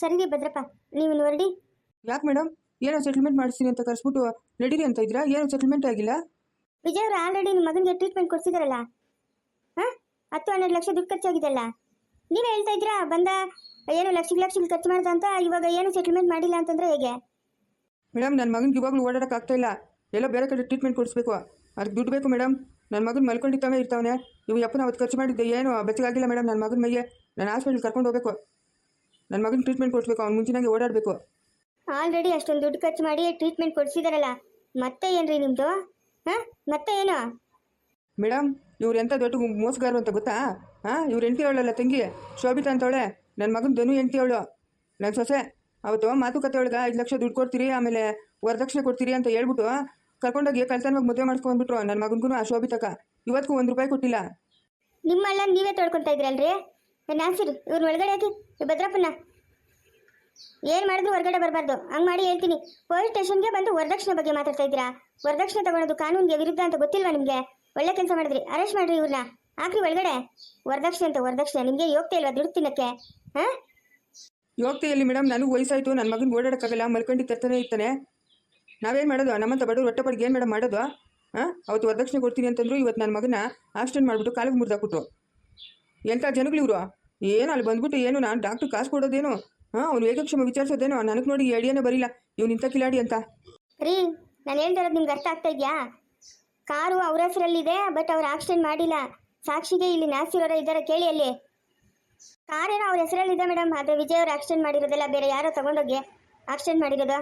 ಸರಿ ರೀ ಭದ್ರಪ್ಪ ನೀವು ಹೊರಡಿ. ಯಾಕೆ ಮೇಡಮ್ ಏನೋ ಸೆಟಲ್ಮೆಂಟ್ ಮಾಡಿಸ್ತೀನಿ ಅಂತ ಕರೆಸ್ಬಿಟ್ಟು ನಡೀರಿ ಅಂತ ಇದ್ದೀರಾ ಏನೋ ಸೆಟಲ್ಮೆಂಟ್ ಆಗಿಲ್ಲ? ವಿಜಯ್ ಅವರು ಆಲ್ರೆಡಿ ನಿಮ್ಮ ಮಗನಿಗೆ ಟ್ರೀಟ್ಮೆಂಟ್ ಕೊಡ್ಸಿದಾರಲ್ಲ? ಹಾಂ? ಹತ್ತು ಹನ್ನೆರಡು ಲಕ್ಷ ದುಡ್ಡು ಖರ್ಚಾಗಿದೆಲ್ಲ. ನೀವೇ ಹೇಳ್ತಾ ಇದ್ದೀರಾ ಬಂದ ಏನು ಲಕ್ಷ ಲಕ್ಷ ಖರ್ಚು ಮಾಡ್ದ ಅಂತ ಇವಾಗ ಏನು ಸೆಟಲ್ಮೆಂಟ್ ಮಾಡಿಲ್ಲ ಅಂತಂದ್ರೆ ಹೇಗೆ? ಮೇಡಮ್ ನನ್ನ ಮಗನಿಗೆ ಇವಾಗಲೂ ಓಡಾಡಕ್ಕೆ ಆಗ್ತಾ ಇಲ್ಲ. ಎಲ್ಲ ಬೇರೆ ಕಡೆ ಟ್ರೀಟ್ಮೆಂಟ್ ಕೊಡಿಸ್ಬೇಕು. ಅದಕ್ಕೆ ದುಡ್ಡು ಬೇಕು ಮೇಡಮ್ ನನ್ನ ಮಗನ ಮಲ್ಕೊಂಡಿದ್ದಾವೆ ಇರ್ತಾವನೆ. ನೀವು ಯಪ್ಪನ ಅವತ್ತು ಖರ್ಚು ಮಾಡಿದ್ದೆ ಏನು ಬೆಚ್ಚಗಾಗಿಲ್ಲ ಮೇಡಮ್ ನನ್ನ ಮಗನ ಮೈಗೆ. ನಾನು ಹಾಸ್ಪಿಟ್ಲ್ ಕರ್ಕೊಂಡು ಹೋಗ್ಬೇಕು. ನನ್ನ ಮಗನ ಟ್ರೀಟ್ಮೆಂಟ್ ಕೊಡಿಸ್ಬೇಕು ಅವ್ನು ಮುಂಚಿನಾಗೆ ಓಡಾಡಬೇಕು. ಆಲ್ರೆಡಿ ಅಷ್ಟೊಂದು ದುಡ್ಡು ಖರ್ಚು ಮಾಡಿ ಟ್ರೀಟ್ಮೆಂಟ್ ಕೊಡ್ಸಿದಾರಲ್ಲ ಮತ್ತೆ ಏನ್ರಿ ನಿಮ್ಮದು ಹಾಂ? ಮತ್ತೆ ಏನು? ಮೇಡಮ್ ಇವ್ರು ಎಂಥ ದೊಡ್ಡ ಮೋಸಗಾರರು ಅಂತ ಗೊತ್ತಾ? ಹಾಂ? ಇವ್ರು ಹೆಂಡ್ತಿ ಅವಳಲ್ಲ ತಂಗಿ ಶೋಭಿತಾ ಅಂತವಳೆ. ನನ್ನ ಮಗನ ಧನು ಹೆಂಡ್ತಿ ಅವಳು. ನನ್ನ ಸೊಸೆ ಅವತ್ತು ಮಾತುಕತೆ ಒಳಗೆ ಐದು ಲಕ್ಷ ದುಡ್ಡು ಕೊಡ್ತೀರಿ ಆಮೇಲೆ ವರದಕ್ಷಿಣೆ ಕೊಡ್ತೀರಿ ಅಂತ ಹೇಳ್ಬಿಟ್ಟು ಕರ್ಕೊಂಡೋಗಿ ಕಳ್ತನವಾಗಿ ಮದುವೆ ಮಾಡ್ಕೊಂಡ್ಬಿಟ್ರು ನನ್ನ ಮಗನಿಗೂ ಆ ಶೋಭಿತಕ್ಕ. ಇವತ್ತಿಗೂ ಒಂದು ರೂಪಾಯಿ ಕೊಟ್ಟಿಲ್ಲ. ನಿಮ್ಮಲ್ಲ ನೀವೇ ತೊಳ್ಕೊತಾ ಇದ್ರಲ್ರಿ? ನಾಸಿರ್ ಇವ್ರನ್ನ ಒಳಗಡೆ ಹಾಕಿ ಈ ಭದ್ರಪ್ಪನ ಏನು ಮಾಡಿದ್ರು ಹೊರಗಡೆ ಬರಬಾರ್ದು. ಹಂಗೆ ಮಾಡಿ ಹೇಳ್ತೀನಿ. ಪೊಲೀಸ್ ಸ್ಟೇಷನ್ಗೆ ಬಂದು ವರದಕ್ಷಿಣೆ ಬಗ್ಗೆ ಮಾತಾಡ್ತಾ ಇದ್ದೀರಾ? ವರದಕ್ಷಿಣೆ ತಗೊಳೋದು ಕಾನೂನಿಗೆ ವಿರುದ್ಧ ಅಂತ ಗೊತ್ತಿಲ್ವಾ ನಿಮಗೆ? ಒಳ್ಳೆ ಕೆಲಸ ಮಾಡಿದ್ರಿ. ಅರೆಸ್ಟ್ ಮಾಡ್ರಿ ಇವ್ರನ್ನ ಹಾಕ್ರಿ ಒಳಗಡೆ. ವರದಕ್ಷಿಣೆ ಅಂತ, ವರದಕ್ಷಿಣೆ. ನಿಮಗೆ ಯೋಗ್ತಾ ಇಲ್ವಾ ದುಡ್ಡು ತಿನ್ನಕ್ಕೆ? ಹಾಂ? ಯೋಗ್ತೆಯಲ್ಲಿ ಮೇಡಮ್ ನನಗೂ ವಯಸ್ಸಾಯಿತು. ನನ್ನ ಮಗನ ಓಡಾಡೋಕ್ಕಾಗಲ್ಲ. ಮಲ್ಕೊಂಡು ತರ್ತಾನೆ ಇರ್ತಾನೆ. ನಾವೇನು ಮಾಡೋದು? ನಮ್ಮಂತ ಬಡವ್ರು ಹೊಟ್ಟೆ ಏನ್ ಮೇಡಮ್ ಮಾಡೋದು? ಹಾಂ? ಅವತ್ತು ವರದಕ್ಷಿಣೆ ಕೊಡ್ತೀನಿ ಅಂತಂದ್ರು ಇವತ್ತು ನನ್ನ ಮಗನ ಆಕ್ಸಿಡೆಂಟ್ ಮಾಡಿಬಿಟ್ಟು ಕಾಲಿಗೆ ಮುರಿದಾಕ್ಬಿಟ್ರು. ಎಂಥ ಜನಗಳು ಇವರು ಏನು ಅಲ್ಲಿ ಬಂದ್ಬಿಟ್ಟು ಏನು ನಾನು ಡಾಕ್ಟ್ರ್ ಕಾಸು ಕೊಡೋದೇನು? ಹಾಂ ಅವ್ನು ಏಕಕ್ಷಮ ವಿಚಾರಿಸೋದೇನು? ನನಗೆ ನೋಡಿ ಎಡಿಯೇ ಬರಿಲ್ಲ. ಇವ್ನು ಇಂಥ ಕಿಲಾಡಿ ಅಂತ. ರೀ ನಾನು ಹೇಳ್ತಿರೋದು ನಿಮ್ಗೆ ಅರ್ಥ ಆಗ್ತಾ ಇದೆಯಾ? ಕಾರು ಅವ್ರ ಹೆಸರಲ್ಲಿದೆ ಬಟ್ ಅವ್ರು ಆಕ್ಸಿಡೆಂಟ್ ಮಾಡಿಲ್ಲ. ಸಾಕ್ಷಿಗೆ ಇಲ್ಲಿ ನಾಸಿರೋರ ಇದ್ದಾರೆ ಕೇಳಿ ಅಲ್ಲಿ. ಕಾರೇನೋ ಅವ್ರ ಹೆಸರಲ್ಲಿದೆ ಮೇಡಮ್ ಆದರೆ ವಿಜಯ್ ಅವ್ರು ಆಕ್ಸಿಡೆಂಟ್ ಮಾಡಿರೋದಲ್ಲ ಬೇರೆ ಯಾರೋ ತಗೊಂಡೋಗಿ ಆಕ್ಸಿಡೆಂಟ್ ಮಾಡಿರೋದು.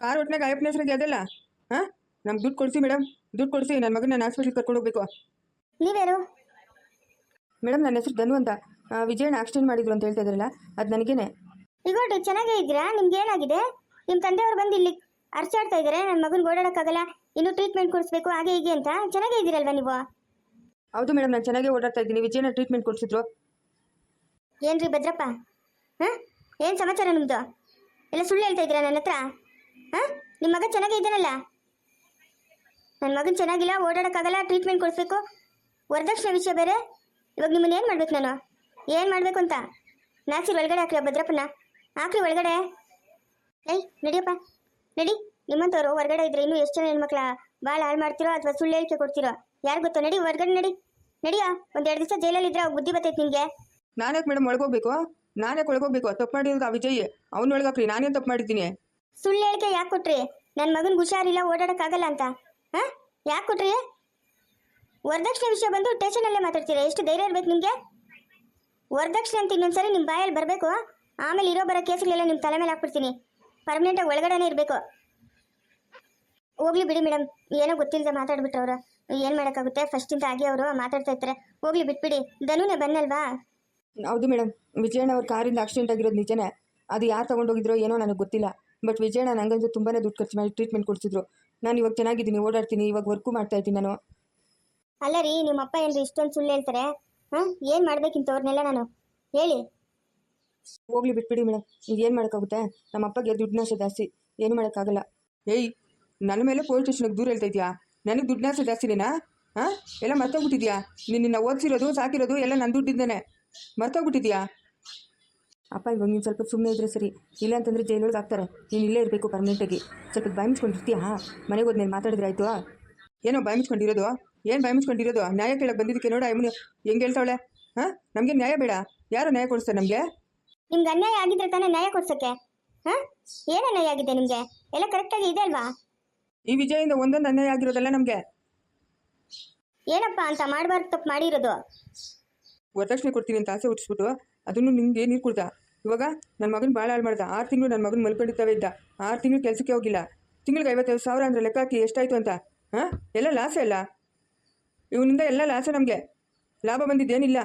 ಕಾರ್ ಒಟ್ಟಿನಾಗ ಅಯ್ಯಪ್ಪನ ಹೆಸರಿಗೆ ಅದಲ್ಲ? ಹಾಂ? ನಮ್ಗೆ ದುಡ್ಡು ಕೊಡಿಸಿ ಮೇಡಮ್ ದುಡ್ಡು ಕೊಡಿಸಿ ನನ್ನ ಮಗನ ನಾನು ಹಾಸ್ಪಿಟ್ಲಿಗೆ ಕರ್ಕೊಂಡು ಹೋಗ್ಬೇಕು. ನೀವೇನು ಮೇಡಮ್ ನನ್ನ ಹೆಸರು ಧನು ಅಂತ. ಆ, ವಿಜಯಣ್ಣ ಆಕ್ಸಿಡೆಂಟ್ ಮಾಡಿದ್ರು ಅಂತ ಹೇಳ್ತಾ ಇದ್ರಲ್ಲ ಅದು ನನಗೇನೆ. ಇಗೋಟಿ ಚೆನ್ನಾಗೇ ಇದ್ದೀರಾ? ನಿಮ್ಗೆ ಏನಾಗಿದೆ? ನಿಮ್ಮ ತಂದೆಯವರು ಬಂದು ಇಲ್ಲಿ ಅರ್ಚಾಡ್ತಾ ಇದ್ದಾರೆ ನನ್ನ ಮಗನ ಓಡಾಡೋಕ್ಕಾಗಲ್ಲ ಇನ್ನೂ ಟ್ರೀಟ್ಮೆಂಟ್ ಕೊಡಿಸ್ಬೇಕು ಹಾಗೆ ಹೀಗೆ ಅಂತ. ಚೆನ್ನಾಗೇ ಇದ್ದೀರಲ್ವಾ ನೀವು? ಹೌದು ಮೇಡಮ್ ನಾನು ಚೆನ್ನಾಗೇ ಓಡಾಡ್ತಾ ಇದ್ದೀನಿ. ವಿಜಯನ ಟ್ರೀಟ್ಮೆಂಟ್ ಕೊಡಿಸಿದ್ರು. ಏನ್ರಿ ಭದ್ರಪ್ಪ? ಹಾಂ? ಏನು ಸಮಾಚಾರ ನಿಮ್ಮದು ಎಲ್ಲ ಸುಳ್ಳು ಹೇಳ್ತಾ ಇದ್ದೀರಾ ನನ್ನ ಹತ್ರ? ಹಾಂ? ನಿಮ್ಮ ಮಗ ಚೆನ್ನಾಗೇ ಇದ್ದಾನಲ್ಲ? ನನ್ನ ಮಗನ ಚೆನ್ನಾಗಿಲ್ಲ ಓಡಾಡೋಕ್ಕಾಗಲ್ಲ ಟ್ರೀಟ್ಮೆಂಟ್ ಕೊಡಿಸ್ಬೇಕು. ವರದಕ್ಷಿಣೆ ವಿಷಯ ಬೇರೆ. ಇವಾಗ ನಿಮ್ಮನ್ನ ಏನು ಮಾಡ್ಬೇಕು ನಾನು? ಏನು ಮಾಡಬೇಕು ಅಂತ? ನಾಚಿ ಒಳಗಡೆ ಹಾಕ್ರಿ ಭದ್ರಪ್ಪನ ಹಾಕ್ರಿ ಒಳಗಡೆ. ಏಯ್ ನಡಿಯಪ್ಪ. ನಡಿ. ನಿಮ್ಮಂಥವ್ರು ಹೊರಗಡೆ ಇದ್ರೆ ಇನ್ನೂ ಎಷ್ಟು ಜನ ಹೆಣ್ಮಕ್ಳ ಭಾಳ ಹಾಳು ಮಾಡ್ತಿರೋ ಅಥವಾ ಸುಳ್ಳು ಹೇಳಿಕೆ ಕೊಡ್ತಿರೋ? ಯಾರು ಗೊತ್ತೋ? ನಡಿ ಹೊರಗಡೆ ನಡಿ. ನಡಿಯಾ ಒಂದೆರಡು ದಿವಸ ಜೈಲಲ್ಲಿ ಇದ್ರೆ ಬುದ್ಧಿ ಬರ್ತೈತೆ ನಿಮಗೆ. ನಾನ್ಯಾಕೆ ಮೇಡಮ್ ಒಳಗೋಗ್ಬೇಕು? ನಾನ್ಯಾಕೆ ಒಳಗೋಗ್ಬೇಕು? ತಪ್ಪು ಮಾಡಿರೋದು ಆ ವಿಜಯ್. ಅವ್ನು ಒಳಗಾಕ್ರಿ ನಾನೇನು ತಪ್ಪು ಮಾಡಿದ್ದೀನಿ? ಸುಳ್ಳು ಹೇಳಿಕೆ ಯಾಕೆ ಕೊಟ್ರಿ? ನನ್ನ ಮಗನಿಗೆ ಹುಷಾರಿಲ್ಲ ಓಡಾಡೋಕ್ಕಾಗಲ್ಲ ಅಂತ. ಹಾಂ? ಯಾಕೆ ಕೊಟ್ರಿ? ವರದಕ್ಷಿಣೆ ವಿಷಯ ಬಂದು ಟೇಷನಲ್ಲೇ ಮಾತಾಡ್ತೀರಾ? ಎಷ್ಟು ಧೈರ್ಯ ಇರ್ಬೇಕು ನಿಮಗೆ? ವರದಕ್ಷಿಣೆ ಅಂತ ಇನ್ನೊಂದ್ಸರಿ ನಿಮ್ಮ ಬಾಯಲ್ಲಿ ಬರಬೇಕು. ಆಮೇಲೆ ಇರೋ ಬರೋ ಕೇಸ್ಗಳೆಲ್ಲ ನಿಮ್ಮ ತಲೆ ಮೇಲೆ ಹಾಕ್ಬಿಡ್ತೀನಿ. ಪರ್ಮನೆಂಟಾಗಿ ಒಳಗಡೆನೇ ಇರಬೇಕು. ಹೋಗ್ಲಿ ಬಿಡಿ ಮೇಡಮ್ ಏನೋ ಗೊತ್ತಿಲ್ಲದೆ ಮಾತಾಡ್ಬಿಟ್ರು ಅವರು. ಏನು ಮಾಡೋಕ್ಕಾಗುತ್ತೆ? ಫಸ್ಟಿಂದ ಆಗಿ ಅವರು ಮಾತಾಡ್ತಾ ಇರ್ತಾರೆ. ಹೋಗ್ಲಿ ಬಿಟ್ಬಿಡಿ. ಧನುನೇ ಬನ್ನಲ್ವಾ? ಹೌದು ಮೇಡಮ್ ವಿಜಯಣ್ಣ ಅವ್ರ ಕಾರಿಂದ ಆಕ್ಸಿಡೆಂಟ್ ಆಗಿರೋದು ನಿಜನೇ. ಅದು ಯಾರು ತೊಗೊಂಡೋಗಿದ್ರೋ ಏನೋ ನನಗೆ ಗೊತ್ತಿಲ್ಲ. ಬಟ್ ವಿಜಯಣ್ಣ ನನಗಂತೂ ತುಂಬಾ ದುಡ್ಡು ಖರ್ಚು ಮಾಡಿ ಟ್ರೀಟ್ಮೆಂಟ್ ಕೊಡಿಸಿದ್ರು. ನಾನು ಇವಾಗ ಚೆನ್ನಾಗಿದ್ದೀನಿ, ಓಡಾಡ್ತೀನಿ, ಇವಾಗ ವರ್ಕು ಮಾಡ್ತಾ ಇದ್ದೀನಿ ನಾನು. ಅಲ್ಲ ರೀ ನಿಮ್ಮಪ್ಪ ಏನ್ರಿ ಇಷ್ಟೊಂದು ಸುಳ್ಳು ಹೇಳ್ತಾರೆ? ಹಾಂ, ಏನು ಮಾಡ್ಬೇಕಿಂತವ್ರನ್ನೆಲ್ಲ ನಾನು? ಹೇಳಿ. ಹೋಗ್ಲಿ ಬಿಟ್ಬಿಡಿ ಮೇಡಮ್ ಏನು ಮಾಡೋಕ್ಕಾಗುತ್ತೆ? ನಮ್ಮ ಅಪ್ಪಗೆ ದುಡ್ಡಿನಾಶ ಜಾಸ್ತಿ, ಏನು ಮಾಡೋಕ್ಕಾಗಲ್ಲ. ಏಯ್, ನನ್ನ ಮೇಲೆ ಪೊಲೀಸ್ ಸ್ಟೇಷನ್ಗೆ ದೂರ ಹೇಳ್ತಾ ಇದೆಯಾ? ನನಗೆ ದುಡ್ಡಿನಾಶ ಜಾಸ್ತಿನೇನಾ ಹಾಂ, ಎಲ್ಲ ಮರ್ತೋಗ್ಬಿಟ್ಟಿದ್ಯಾ? ನಿನ್ನ ಓದಿಸಿರೋದು, ಸಾಕಿರೋದು ಎಲ್ಲ ನನ್ನ ದುಡ್ಡಿದ್ದಾನೆ ಮರ್ತೋಗ್ಬಿಟ್ಟಿದ್ಯಾ? ಅಪ್ಪ, ಇವಾಗ ನೀನು ಸ್ವಲ್ಪ ಸುಮ್ಮನೆ ಇದ್ರೆ ಸರಿ. ಇಲ್ಲ ಅಂತಂದರೆ ಜೈಲೊಳಗೆ ಹಾಕ್ತಾರೆ. ನೀನು ಇಲ್ಲೇ ಇರಬೇಕು ಪರ್ಮನೆಂಟಾಗಿ ಸ್ವಲ್ಪ ಬಾಯಿ ಮುಚ್ಕೊಂಡಿರ್ತೀಯಾ ಮನೆಗೆ ಹೋದ್ಮೇಲೆ ಮಾತಾಡಿದ್ರೆ ಆಯಿತು? ಏನೋ ಬಾಯಿ ಮುಚ್ಕೊಂಡಿರೋದು? ಏನು ಭಯ ಮುಚ್ಕೊಂಡಿರೋದು? ನ್ಯಾಯ ಕೇಳಕ್ಕೆ ಬಂದಿದ್ದಕ್ಕೆ ನೋಡ ಇವನು ಹೆಂಗೆ ಹೇಳ್ತಾವಳೆ? ಹಾಂ? ನಮಗೆ ನ್ಯಾಯ ಬೇಡ. ಯಾರು ನ್ಯಾಯ ಕೊಡಿಸ್ತಾರೆ ನಮಗೆ? ನಿಮ್ಗೆ ಅನ್ಯಾಯ ಆಗಿದ್ರೆ ತಾನೇ ನ್ಯಾಯ ಕೊಡ್ಸೋಕ್ಕೆ ಹಾಂ? ಏನು ಅನ್ಯಾಯ ಆಗಿದೆ ನಿಮಗೆ? ಎಲ್ಲ ಕರೆಕ್ಟಾಗಿ ಇದೆ ಅಲ್ವಾ? ಈ ವಿಜಯಿಂದ ಒಂದೊಂದು ಅನ್ಯಾಯ ಆಗಿರೋದಲ್ಲ ನಮಗೆ? ಏನಪ್ಪ ಅಂತ ಮಾಡಬಾರ್ದು ತಪ್ಪು ಮಾಡಿರೋದು? ವರದಕ್ಷಿಣೆ ಕೊಡ್ತೀನಿ ಅಂತ ಆಸೆ ಹುಟ್ಟಿಸ್ಬಿಟ್ಟು ಅದನ್ನು ನಿಮ್ಗೆ ನೀರು ಕುಡ್ದ. ಇವಾಗ ನನ್ನ ಮಗನ ಭಾಳ ಹಾಳು ಮಾಡ್ದ. ಆರು ತಿಂಗಳು ನನ್ನ ಮಗನ ಮಲ್ಕೊಂಡಿರ್ತಾವೆ ಇದ್ದ. ಆರು ತಿಂಗಳು ಕೆಲಸಕ್ಕೆ ಹೋಗಿಲ್ಲ. ತಿಂಗಳಿಗೆ ಐವತ್ತೈದು ಸಾವಿರ ಅಂದರೆ ಲೆಕ್ಕ ಹಾಕಿ ಎಷ್ಟಾಯಿತು ಅಂತ? ಹಾಂ? ಎಲ್ಲ ಲಾಸೇ ಅಲ್ಲ. ಇವನಿಂದ ಎಲ್ಲ ಲಾಸ ನಮಗೆ. ಲಾಭ ಬಂದಿದ್ದೇನಿಲ್ಲ.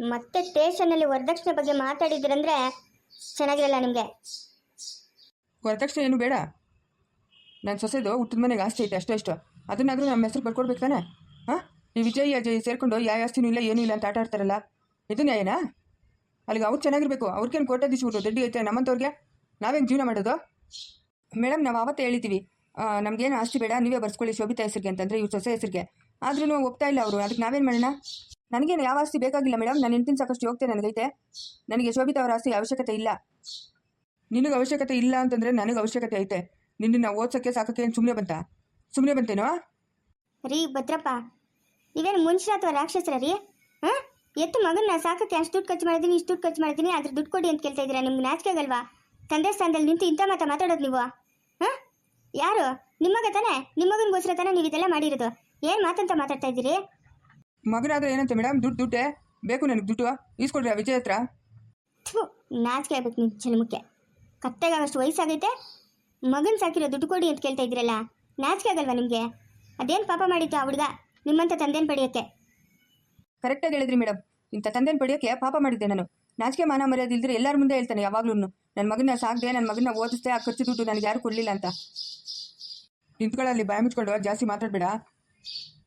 ಮತ್ತೆ ಸ್ಟೇಷನಲ್ಲಿ ವರದಕ್ಷಿಣೆ ಬಗ್ಗೆ ಮಾತಾಡಿದ್ರಂದ್ರೆ ಚೆನ್ನಾಗಿರಲ್ಲ ನಿಮಗೆ. ವರದಕ್ಷಿಣೆ ಏನು ಬೇಡ. ನನ್ನ ಸೊಸೆದು ಹುಟ್ಟಿದ ಮನೆಗೆ ಆಸ್ತಿ ಐತೆ ಅಷ್ಟೇ ಅಷ್ಟು. ಅದನ್ನಾದರೂ ನಮ್ಮ ಹೆಸರು ಬರ್ಕೊಡ್ಬೇಕು ತಾನೆ? ಹಾಂ? ಈ ವಿಜಯ್ ಅಜಯ್ ಸೇರಿಕೊಂಡು ಯಾವ ಆಸ್ತಿನೂ ಇಲ್ಲ ಏನೂ ಇಲ್ಲ ಅಂತ ಆಟ ಆಡ್ತಾರಲ್ಲ. ಇದು ನ್ಯಾಯನಾ? ಅಲ್ಲಿಗೆ ಅವ್ರು ಚೆನ್ನಾಗಿರ್ಬೇಕು. ಅವ್ರಿಗೇನು ಕೋಟಾಧೀಶರು ದಡ್ಡಿ ಐತೆ ನಮ್ಮಂಥವ್ರಿಗೆ. ನಾವೇನು ಜೀವನ ಮಾಡೋದು? ಮೇಡಮ್ ನಾವು ಆವತ್ತೇ ಹೇಳಿದ್ದೀವಿ ನಮಗೇನು ಆಸ್ತಿ ಬೇಡ ನೀವೇ ಬರ್ಸ್ಕೊಳ್ಳಿ ಶೋಭಿತಾ ಹೆಸರಿಗೆ ಅಂತಂದರೆ ಇವ್ರ ಸೊಸೆ ಹೆಸರಿಗೆ. ಆದ್ರೂ ಹೋಗ್ತಾ ಇಲ್ಲ ಅವರು. ಅದಕ್ಕೆ ನಾವೇನು ಮಾಡೋಣ? ನನಗೇನು ಯಾವ ಆಸ್ತಿ ಬೇಕಾಗಿಲ್ಲ ಮೇಡಮ್. ನಾನು ಹೆಂಡ್ತಿನ ಸಾಕಷ್ಟು ಹೋಗ್ತೇನೆ ನನಗೈತೆ. ನನಗೆ ಶೋಭಿತ ಅವರ ಆಸ್ತಿ ಅವಶ್ಯಕತೆ ಇಲ್ಲ. ನಿನಗೆ ಅವಶ್ಯಕತೆ ಇಲ್ಲ ಅಂತಂದರೆ ನನಗೆ ಅವಶ್ಯಕತೆ ಐತೆ. ನಿನ್ನನ್ನು ಓದ್ಸೋಕ್ಕೆ ಸಾಕೋಕ್ಕೆ ಏನು ಸುಮ್ಮನೆ ಬಂತ? ಸುಮ್ಮನೆ ಬಂತೇನೋ? ರೀ, ಭದ್ರಪ್ಪ. ನೀವೇನು ಮನುಷ್ಯ ಅಥವಾ ರಾಕ್ಷಸರ ರೀ? ಹಾಂ? ಎತ್ತು ಮಗನ್ನ ಸಾಕಕ್ಕೆ ಅಷ್ಟು ದುಡ್ಡು ಖರ್ಚು ಮಾಡಿದ್ದೀನಿ ಇಷ್ಟು ದುಡ್ಡು ಖರ್ಚು ಮಾಡಿದ್ದೀನಿ ಅದ್ರ ದುಡ್ಡು ಕೊಡಿ ಅಂತ ಕೇಳ್ತಾ ಇದ್ದೀರಾ? ನಿಮ್ಗೆ ನಾಚಿಕೆ ಆಗಲ್ವಾ? ತಂದೆ ಸ್ಥಾನದಲ್ಲಿ ನಿಂತು ಇಂಥ ಮಾತಾ ಮಾತಾಡೋದು ನೀವು? ಹಾಂ? ಯಾರು? ನಿಮ್ಮಗ ತಾನೇ? ನಿಮ್ಮಗನಿಗೋಸ್ಕರ ತಾನೇ ನೀವು ಇದೆಲ್ಲ ಮಾಡಿರೋದು? ಏನು ಮಾತಂತ ಮಾತಾಡ್ತಾ ಇದ್ದೀರಿ? ಮಗನಾದ್ರೆ ಏನಂತ ಮೇಡಮ್? ದುಡ್ಡು ದುಡ್ಡೆ? ಬೇಕು ನನಗೆ ದುಡ್ಡು? ಈಸ್ಕೊಡ್ರಿ ಆ ವಿಜಯ್ ಹತ್ರ. ಥು ನಾಚಿಕೆ ಆಗ್ಬೇಕು ನಿಮ್ಮ ಜನ್ಮಕ್ಕೆ. ಕತ್ತೆಗಾಗಷ್ಟು ವಯಸ್ಸಾಗೈತೆ. ಮಗನ್ ಸಾಕಿರೋ ದುಡ್ಡು ಕೊಡಿ ಅಂತ ಕೇಳ್ತಾ ಇದ್ದೀರಲ್ಲ ನಾಚಿಕೆ ಆಗಲ್ವಾ ನಿಮಗೆ? ಅದೇನು ಪಾಪ ಮಾಡಿತ್ತು ಆ ಹುಡುಗ ನಿಮ್ಮಂಥ ತಂದೆನ ಪಡೆಯೋಕ್ಕೆ? ಕರೆಕ್ಟಾಗಿ ಹೇಳಿದ್ರಿ ಮೇಡಮ್. ಇಂಥ ತಂದೆನ ಪಡೆಯೋಕ್ಕೆ ಪಾಪ ಮಾಡಿದ್ದೆ ನಾನು. ನಾಚಿಕೆ ಮಾನ ಮರ್ಯಾದೆ ಇಲ್ದ್ರೆ ಎಲ್ಲರ ಮುಂದೆ ಹೇಳ್ತಾನೆ ಯಾವಾಗ್ಲೂ ನನ್ನ ಮಗನ ಸಾಕ್ದೆ ನನ್ನ ಮಗನ ಓದಿಸ್ದೆ ಆ ಖರ್ಚು ದುಡ್ಡು ನನಗೆ ಯಾರು ಕೊಡಲಿಲ್ಲ ಅಂತ. ನಿಂತ್ಕೊಳ್ಳಲ್ಲಿ ಬಾಯ ಮುಚ್ಕೊಂಡು ಜಾಸ್ತಿ ಮಾತಾಡಬೇಡ.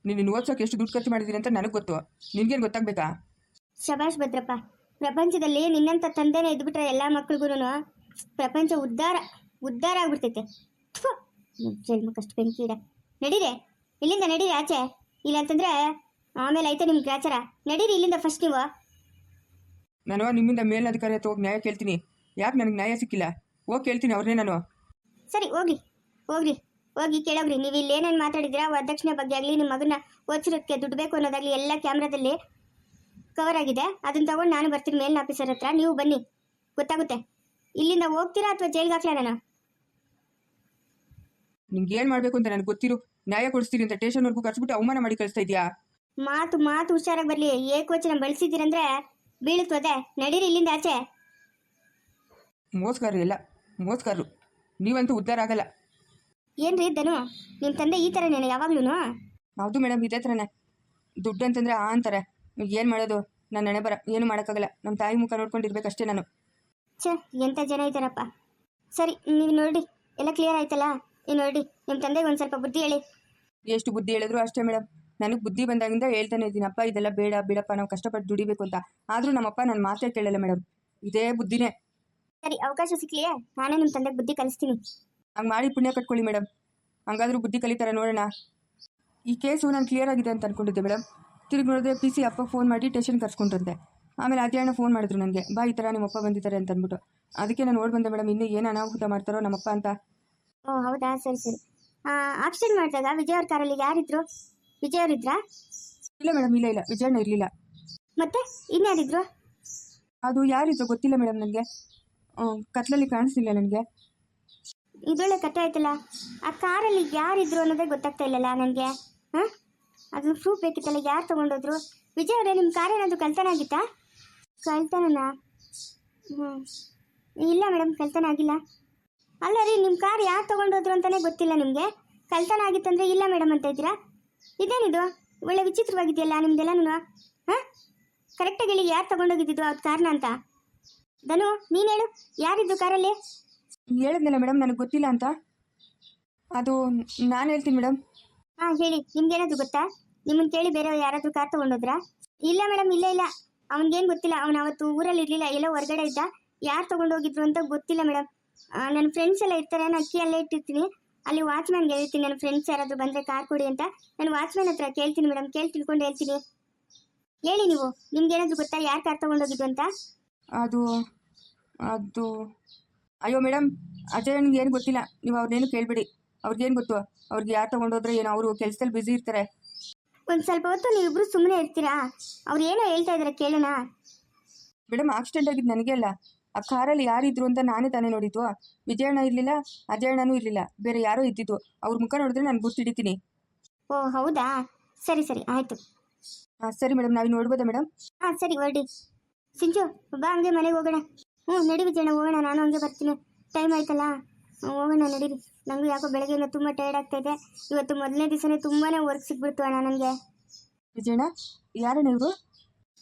ನೀನು ಓದ್ಸೋಕೆ ಎಷ್ಟು ದುಡ್ಡು ಖರ್ಚು ಮಾಡಿದ್ದೀನಿ ಅಂತ ನನಗೆ ಗೊತ್ತು. ನಿನ್ಗೇನು ಗೊತ್ತಾಗಬೇಕಾ? ಶಬಾಷ್ ಭದ್ರಪ್ಪ ಪ್ರಪಂಚದಲ್ಲಿ ನಿನ್ನಂಥ ತಂದೆನೇ ಇದ್ಬಿಟ್ರೆ ಎಲ್ಲ ಮಕ್ಳಿಗೂ ಪ್ರಪಂಚ ಉದ್ಧಾರ ಉದ್ಧಾರ ಆಗ್ಬಿಡ್ತೈತೆ. ಜನ್ಮ ಕಷ್ಟ ಜನ್ಮಕ್ಕಷ್ಟು ಬೆಂಕಿ ಇಡ. ನಡೀರಿ ಇಲ್ಲಿಂದ ನಡೀರಿ ಆಚೆ. ಇಲ್ಲ ಅಂತಂದ್ರೆ ಆಮೇಲೆ ಐತೆ ನಿಮ್ಗೆ ಗ್ರಾಚಾರ. ನಡೀರಿ ಇಲ್ಲಿಂದ ಫಸ್ಟ್ ನೀವು. ನಾನು ನಿಮ್ಮಿಂದ ಮೇಲಧಿಕಾರಿ ಹತ್ರ ಹೋಗಿ ನ್ಯಾಯ ಕೇಳ್ತೀನಿ. ಯಾಕೆ ನನಗೆ ನ್ಯಾಯ ಸಿಕ್ಕಿಲ್ಲ? ಹೋಗಿ ಕೇಳ್ತೀನಿ ಅವ್ರನ್ನೇ ನಾನು. ಸರಿ ಹೋಗ್ರಿ ಹೋಗ್ರಿ ಹೋಗಿ ಕೇಳೋಗ್ರಿ ನೀವು ಇಲ್ಲಿ ಏನೇನು ಮಾತಾಡಿದ್ರಾ ವರದಕ್ಷಿಣೆ ಬಗ್ಗೆ ಆಗಲಿ ನಿಮ್ಮ ಮಗನ ಓದಿಸಿರೋದಕ್ಕೆ ದುಡ್ಡು ಬೇಕು ಅನ್ನೋದಾಗಲಿ ಎಲ್ಲ ಕ್ಯಾಮ್ರಾದಲ್ಲಿ ಕವರ್ ಆಗಿದೆ. ಅದನ್ನ ತಗೊಂಡು ನಾನು ಬರ್ತೀನಿ ಮೇಲಿನ ಆಫೀಸರ್ ಹತ್ರ. ನೀವು ಬನ್ನಿ ಗೊತ್ತಾಗುತ್ತೆ. ಇಲ್ಲಿಂದ ಹೋಗ್ತೀರಾ ಅಥವಾ ಜೈಲ್ಗೆ ಹಾಕ್ಲಾ ನಾನು? ನಿಂಗೆ ಏನು ಮಾಡಬೇಕು ಅಂತ ನನಗೆ ಗೊತ್ತಿರು. ನ್ಯಾಯ ಕೊಡಿಸ್ತೀರಿ ಅಂತ ಸ್ಟೇಷನ್ವರೆಗೂ ಕರ್ಸ್ಬಿಟ್ಟು ಅವಮಾನ ಮಾಡಿ ಕಳಿಸ್ತಾ ಇದೆಯಾ? ಮಾತು ಮಾತು ಹುಷಾರಾಗಿ ಬರಲಿ. ಏಕವಚನ ಬಳಸಿದ್ದೀರಂದ್ರೆ ಬೀಳುತ್ತದೆ ನಡೀರಿ ಇಲ್ಲಿಂದ ಆಚೆ. ಮೋಸ್ಗಾರರು ಎಲ್ಲ ಮೋಸ್ಗಾರರು ನೀವಂತೂ ಉದ್ದಾರ ಆಗಲ್ಲ. ಏನ್ರಿ ಇದ್ದನು ನಿಮ್ ತಂದೆ ಈ ಥರನೇನೆ ಯಾವಾಗ್ಲೂ ಹೌದು ಮೇಡಮ್ ಇದೇ ಥರನೇ. ದುಡ್ಡು ಅಂತಂದ್ರೆ ಆ ಅಂತಾರೆ. ಏನು ಮಾಡೋದು? ನನ್ನ ನೆನೆ ಬರ ಏನು ಮಾಡಕ್ಕಾಗಲ್ಲ. ನಮ್ಮ ತಾಯಿ ಮುಖ ನೋಡ್ಕೊಂಡಿರ್ಬೇಕಷ್ಟೇ ನಾನು. ಛೇ ಎಂಥ ಜನ ಇದ್ದಾರಪ್ಪ ಸರಿ ನೀವು ನೋಡಿ ಎಲ್ಲ ಕ್ಲಿಯರ್ ಆಯ್ತಲ್ಲ? ನೀವು ನೋಡಿ ನಿಮ್ಮ ತಂದೆಗೆ ಒಂದ್ ಸ್ವಲ್ಪ ಬುದ್ಧಿ ಹೇಳಿ. ಎಷ್ಟು ಬುದ್ಧಿ ಹೇಳಿದ್ರು ಅಷ್ಟೇ ಮೇಡಮ್. ನನಗೆ ಬುದ್ಧಿ ಬಂದಾಗಿಂದ ಹೇಳ್ತಾನೆ ಇದ್ದೀನಿ. ಅಪ್ಪ ಇದೆಲ್ಲ ಬೇಡ ಬಿಡಪ್ಪ ನಾವು ಕಷ್ಟಪಟ್ಟು ದುಡಿಬೇಕು ಅಂತ. ಆದ್ರೂ ನಮ್ಮಪ್ಪ ನನ್ನ ಮಾತೇ ಕೇಳಲ್ಲ ಮೇಡಮ್. ಇದೇ ಬುದ್ಧಿನೇ. ಸರಿ ಅವಕಾಶ ಸಿಕ್ಲಿಯೇ? ನಾನೇ ನಿಮ್ಮ ತಂದೆಗೆ ಬುದ್ಧಿ ಕಲಿಸ್ತೀನಿ. ಹಂಗೆ ಮಾಡಿ ಪುಣ್ಯ ಕಟ್ಕೊಳ್ಳಿ ಮೇಡಮ್. ಹಂಗಾದ್ರೂ ಬುದ್ಧಿ ಕಲಿತಾರೆ ನೋಡೋಣ. ಈ ಕೇಸು ನಾನು ಕ್ಲಿಯರ್ ಆಗಿದೆ ಅಂತ ಅಂದ್ಕೊಂಡಿದ್ದೆ ಮೇಡಮ್. ತಿರುಗಿ ನೋಡಿದ್ರೆ ಪಿ ಸಿ ಅಪ್ಪಗೆ ಫೋನ್ ಮಾಡಿ ಟೇಷನ್ ಕರ್ಸ್ಕೊಂಡ್ರಂತೆ. ಆಮೇಲೆ ಅಧ್ಯಯನ ಫೋನ್ ಮಾಡಿದ್ರು ನನಗೆ. ಬಾ ಈ ಥರ ನಿಮ್ಮಪ್ಪ ಬಂದಿದ್ದಾರೆ ಅಂತ ಅಂದ್ಬಿಟ್ಟು. ಅದಕ್ಕೆ ನಾನು ನೋಡಿ ಬಂದೆ ಮೇಡಮ್ ಇನ್ನೂ ಏನು ಅನಾಹುತ ಮಾಡ್ತಾರೋ ನಮ್ಮಪ್ಪ ಅಂತ. ಓ ಹೌದಾ? ಸರಿ ಸರಿ. ಆಕ್ಸಿಡೆಂಟ್ ಮಾಡಿದಾಗ ವಿಜಯ್ ಅವ್ರ ಕಾರಲ್ಲಿ ಯಾರಿದ್ರು? ವಿಜಯ್ ಅವ್ರು ಇದ್ರಾ? ಇಲ್ಲ ಮೇಡಮ್ ಇಲ್ಲ ಇಲ್ಲ. ವಿಜಯಣ್ಣ ಇರಲಿಲ್ಲ. ಮತ್ತೆ? ಇನ್ಯಾರಿದ್ರು ಅದು ಯಾರಿದ್ರು ಗೊತ್ತಿಲ್ಲ ಮೇಡಮ್ ನನಗೆ. ಕತ್ಲಲ್ಲಿ ಕಾಣಿಸ್ತಿಲ್ಲ ನನಗೆ. ಇದೊಳ್ಳೆ ಕತೆ ಆಯ್ತಲ್ಲ ಆ ಕಾರಲ್ಲಿ ಯಾರಿದ್ರು ಅನ್ನೋದೇ ಗೊತ್ತಾಗ್ತಾ ಇಲ್ಲಲ್ಲ ನನಗೆ ಹಾಂ? ಅದು ಪ್ರೂಫ್ ಬೇಕಿತ್ತಲ್ಲ, ಯಾರು ತೊಗೊಂಡೋದ್ರು? ವಿಜಯ್ ಅವರೇ ನಿಮ್ಮ ಕಾರ್ ಏನಾದರೂ ಆಗಿತ್ತಾ? ಕಳ್ತನನಾ? ಹ್ಞೂ ಇಲ್ಲ ಮೇಡಮ್ ಕಲ್ತನ ಆಗಿಲ್ಲ. ಅಲ್ಲ ರೀ ನಿಮ್ಮ ಕಾರ್ ಯಾರು ತೊಗೊಂಡೋದ್ರು ಅಂತಲೇ ಗೊತ್ತಿಲ್ಲ ನಿಮಗೆ. ಕಳ್ತನ ಆಗಿತ್ತಂದ್ರೆ ಇಲ್ಲ ಮೇಡಮ್ ಅಂತ ಇದ್ದೀರಾ? ಇದೇನಿದು? ಒಳ್ಳೆ ವಿಚಿತ್ರವಾಗಿದೆಯಲ್ಲ ನಾನು ಹಾಂ? ಕರೆಕ್ಟಾಗಿ ಹೇಳಿ ಯಾರು ತೊಗೊಂಡೋಗಿದ್ದು ಅವ್ರ ಕಾರ್ನ ಅಂತ? ಧನು, ನೀನು ಹೇಳು, ಯಾರಿದ್ದು ಕಾರಲ್ಲಿ ಹೇಳಿದ್ನಲ್ಲ ಮೇಡಮ್ ನನಗೆ ಗೊತ್ತಿಲ್ಲ ಅಂತ. ಅದು ನಾನು ಹೇಳ್ತೀನಿ ಮೇಡಮ್. ಹಾಂ ಹೇಳಿ. ನಿಮ್ಗೇನಾದ್ರು ಗೊತ್ತಾ? ನಿಮ್ಮನ್ನ ಕೇಳಿ ಬೇರೆ ಯಾರಾದರೂ ಕಾರ್ ತಗೊಂಡೋದ್ರಾ? ಇಲ್ಲ ಮೇಡಮ್ ಇಲ್ಲ ಇಲ್ಲ. ಅವನಿಗೇನು ಗೊತ್ತಿಲ್ಲ. ಅವನು ಅವತ್ತು ಊರಲ್ಲಿ ಇರಲಿಲ್ಲ ಎಲ್ಲ ಹೊರಗಡೆ ಇದ್ದ. ಯಾರು ತಗೊಂಡೋಗಿದ್ರು ಅಂತ ಗೊತ್ತಿಲ್ಲ ಮೇಡಮ್. ನನ್ನ ಫ್ರೆಂಡ್ಸ್ ಎಲ್ಲ ಇರ್ತಾರೆ. ನಾನು ಅಕ್ಕಿ ಅಲ್ಲೇ ಇಟ್ಟಿರ್ತೀನಿ. ಅಲ್ಲಿ ವಾಚ್ಮ್ಯಾನ್ಗೆ ಹೇಳ್ತೀನಿ ನನ್ನ ಫ್ರೆಂಡ್ಸ್ ಯಾರಾದರೂ ಬಂದರೆ ಕಾರ್ ಕೊಡಿ ಅಂತ. ನಾನು ವಾಚ್ಮ್ಯಾನ್ ಹತ್ರ ಕೇಳ್ತೀನಿ ಮೇಡಮ್. ಕೇಳಿ ತಿಳ್ಕೊಂಡು ಹೇಳ್ತೀನಿ. ಹೇಳಿ ನೀವು. ನಿಮ್ಗೇನಾದ್ರು ಗೊತ್ತಾ? ಯಾರು ಕಾರ್ ತಗೊಂಡೋಗಿದ್ರು ಅಂತ? ಅದು ಅದು ಅಯ್ಯೋ ಮೇಡಮ್ ಅಜಯನ್ಗೆ ಏನು ಗೊತ್ತಿಲ್ಲ. ನೀವು ಅವ್ರನ್ನೇನು ಕೇಳಬೇಡಿ. ಅವ್ರಿಗೇನು ಗೊತ್ತು? ಅವ್ರಿಗೆ ಯಾರು ತೊಗೊಂಡೋದ್ರೆ ಏನೋ ಅವರು ಕೆಲಸದಲ್ಲಿ ಬ್ಯುಸಿ ಇರ್ತಾರೆ. ಒಂದು ಸ್ವಲ್ಪ ಹೊತ್ತು ನೀವಿಬ್ರು ಸುಮ್ಮನೆ ಇರ್ತೀರಾ? ಅವ್ರು ಏನೋ ಹೇಳ್ತಾ ಇದ್ದಾರೆ ಕೇಳೋಣ. ಮೇಡಮ್ ಆಕ್ಸಿಡೆಂಟ್ ಆಗಿದ್ದು ನನಗೆ ಅಲ್ಲ. ಆ ಕಾರಲ್ಲಿ ಯಾರಿದ್ರು ಅಂತ ನಾನೇ ತಾನೇ ನೋಡಿದ್ದು. ವಿಜಯಣ್ಣ ಇರಲಿಲ್ಲ ಅಜಯಣ್ಣನೂ ಇರಲಿಲ್ಲ. ಬೇರೆ ಯಾರೋ ಇದ್ದಿದ್ದು. ಅವ್ರ ಮುಖ ನೋಡಿದ್ರೆ ನಾನು ಗುರ್ತಿಡಿತೀನಿ. ಓ ಹೌದಾ? ಸರಿ ಸರಿ ಆಯಿತು. ಹಾಂ ಸರಿ ಮೇಡಮ್ ನಾವು ನೋಡ್ಬೋದಾ ಮೇಡಮ್? ಹಾಂ ಸರಿ ಹೊರಡಿ. ಸಿಂಚು ಬಾ ಹಂಗೆ ಮನೆಗೆ ಹೋಗೋಣ. ಹ್ಞೂ ನಡಿ ವಿಜಯಣ್ಣ ಹೋಗೋಣ ನಾನು ಹಂಗೆ ಬರ್ತೀನಿ. ಟೈಮ್ ಆಯ್ತಲ್ಲ? ಹೋಗೋಣ ನಡೀರಿ ನನಗೂ ಯಾಕೋ ಬೆಳಗ್ಗೆಯಿಂದ ತುಂಬ ಟೈರ್ಡ್ ಆಗ್ತಾಯಿದೆ ಇವತ್ತು ಮೊದಲನೇ ದಿವಸನೇ ತುಂಬಾ ವರ್ಕ್ ಸಿಕ್ಬಿಡ್ತು ಅಣ್ಣ ನನಗೆ ವಿಜಯಣ್ಣ ಯಾರು ನೀವು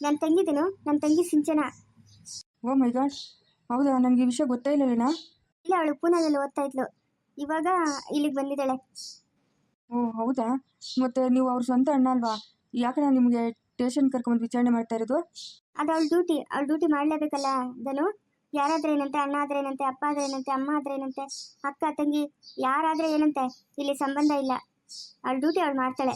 ನನ್ನ ತಂಗಿದೇನು ನನ್ನ ತಂಗಿ ಸಿಂಚನ. ಓ ಮೈ ಗಾಡ್. ಹೌದಾ ನನಗೆ ಈ ವಿಷಯ ಗೊತ್ತೇ ಇಲ್ಲಣ್ಣ ಇಲ್ಲ ಅವಳು ಪೂನಾದಲ್ಲಿ ಓದ್ತಾ ಇದ್ಲು. ಇವಾಗ ಇಲ್ಲಿಗೆ ಬಂದಿದ್ದಾಳೆ. ಓ ಹೌದಾ? ಮತ್ತೆ ನೀವು ಅವ್ರ ಸ್ವಂತ ಅಣ್ಣ ಅಲ್ವಾ? ಯಾಕಣ್ಣ ನಿಮಗೆ ಸ್ಟೇಷನ್ ಕರ್ಕೊಂಡು ವಿಚಾರಣೆ ಮಾಡ್ತಾ ಇರೋದು? ಅದು ಅವಳ ಡ್ಯೂಟಿ ಅವಳ ಡ್ಯೂಟಿ ಮಾಡಲೇಬೇಕಲ್ಲ ಧನು? ಯಾರಾದ್ರೆ ಏನಂತೆ, ಅಣ್ಣ ಆದ್ರೆ ಏನಂತೆ, ಅಪ್ಪ ಆದ್ರೆ ಏನಂತೆ, ಅಮ್ಮ ಆದ್ರೆ ಏನಂತೆ, ಅಕ್ಕ, ತಂಗಿ, ಯಾರಾದ್ರೆ ಏನಂತೆ, ಇಲ್ಲಿ ಸಂಬಂಧ ಇಲ್ಲ. ಅವಳ ಡ್ಯೂಟಿ ಅವಳು ಮಾಡ್ತಾಳೆ.